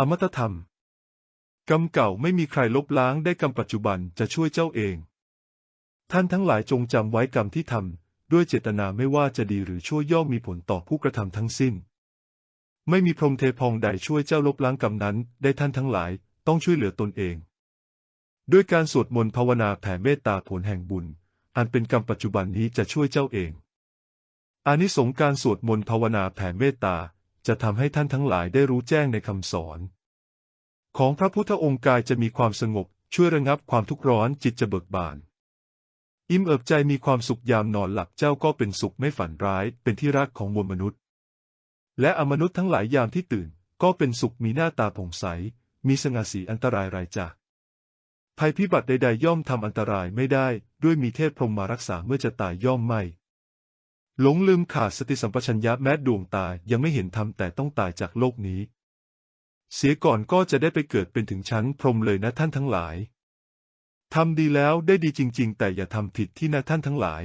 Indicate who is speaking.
Speaker 1: อมตะธรรม กรรมเก่าไม่มีใครลบล้างได้กรรมปัจจุบันจะช่วยเจ้าเอง ท่านทั้งหลายจงจำไว้กรรมที่ทำด้วยเจตนาไม่ว่าจะดีหรือชั่วย่อมมีผลต่อผู้กระทำทั้งสิ้น ไม่มีพรหมเทพองใดช่วยเจ้าลบล้างกรรมนั้น ได้ท่านทั้งหลายต้องช่วยเหลือตนเอง ด้วยการสวดมนต์ภาวนาแผ่เมตตาผลแห่งบุญ อันเป็นกรรมปัจจุบันนี้จะช่วยเจ้าเองอานิสงส์การสวดมนต์ภาวนาแผ่เมตตา จะทำให้ท่านทั้งหลายได้รู้แจ้งในคำสอน ของพระพุทธองค์กายจะมีความสงบ ช่วยระงับความทุกข์ร้อนจิตจะเบิกบาน อิ่มเอิบใจมีความสุขยามนอนหลับเจ้าก็เป็นสุขไม่ฝันร้าย เป็นที่รักของมวลมนุษย์ และอมนุษย์ทั้งหลายยามที่ตื่น ก็เป็นสุขมีหน้าตาผ่องใส มีสง่าสีอันตรายรายจากภัยพิบัติใดๆย่อมทำอันตรายไม่ได้ ด้วยมีเทพพรหมมารักษาเมื่อจะตายย่อมไม่ หลงลืมขาดสติสัมปชัญญะแม้ดวงตายังไม่เห็นธรรมแต่ต้องตายจากโลกนี้ เสียก่อนก็จะได้ไปเกิดเป็นถึงชั้นพรหมเลยนะท่านทั้งหลายทำดีแล้วได้ดีจริง ๆ แต่อย่าทำผิดที่นะท่านทั้งหลาย